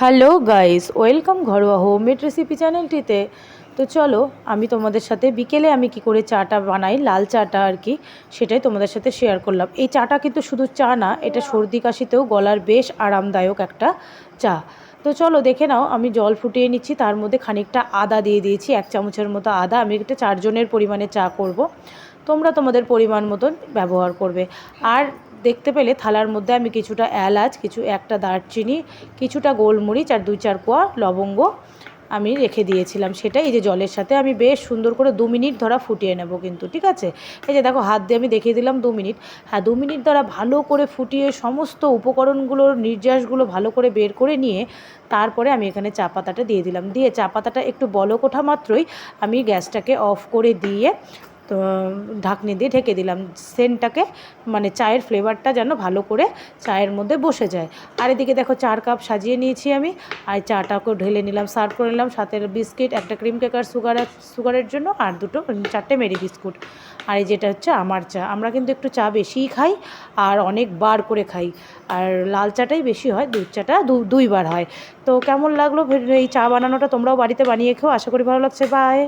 Hello guys, welcome ঘরোয়া homemade recipe চ্যানেলটিতে। তো চলো, আমি তোমাদের সাথে বিকেলে আমি কি করে চাটা বানাই, লাল চাটা আর কি, সেটাই তোমাদের সাথে শেয়ার করলাম। এই চাটা কিন্তু শুধু চা না, এটা সর্দি কাশিতেও গলার বেশ আরামদায়ক একটা চা। তো চলো, দেখে নাও, আমি জল ফুটিয়ে নিচ্ছি, তার মধ্যে খানিকটা আদা দিয়ে দিয়েছি, এক চামচের মতো আদা। আমি একটা চারজনের পরিমাণে চা করব, তোমরা তোমাদের পরিমাণ মতন ব্যবহার করবে। আর দেখতে পেলে থালার মধ্যে আমি কিছুটা এলাচ, কিছু একটা দারচিনি, কিছুটা গোলমরিচ আর দুই চার কোয়া লবঙ্গ আমি রেখে দিয়েছিলাম সেটা এই যে জলের সাথে আমি বেশ সুন্দর করে দু মিনিট ধরা ফুটিয়ে নেব কিন্তু, ঠিক আছে? এই যে দেখো, হাত দিয়ে আমি দেখিয়ে দিলাম দু মিনিট। হ্যাঁ দু মিনিট ধরা ভালো করে ফুটিয়ে সমস্ত উপকরণগুলোর নির্যাসগুলো ভালো করে বের করে নিয়ে তারপরে আমি এখানে চা পাতাটা দিয়ে দিলাম। দিয়ে চা পাতাটা একটু বলক ওঠা মাত্রই আমি গ্যাসটাকে অফ করে দিয়ে তো, ঢাকনি দিয়ে ঢেকে দিলাম। সেন্টটাকে মানে চায়ের ফ্লেভারটা যেন ভালো করে চায়ের মধ্যে বসে যায়। আর এদিকে দেখো চার কাপ সাজিয়ে নিয়েছি আমি। আর চাটাকেও ঢেলে নিলাম সার্ভ করে নিলাম। সাথে বিস্কিট, একটা ক্রিম কেকার সুগার সুগারের জন্য আর দুটো চারটে মেরি বিস্কুট আর এই যেটা হচ্ছে আমার চা। আমরা কিন্তু একটু চা বেশিই খাই আর অনেক বার করে খাই। আর লাল চাটাই বেশি হয়, দুধ চাটা দুইবার হয়। তো কেমন লাগল এই চা বানানোটা তোমরাও বাড়িতে বানিয়ে খেও। আশা করি ভালো লাগছে। বাই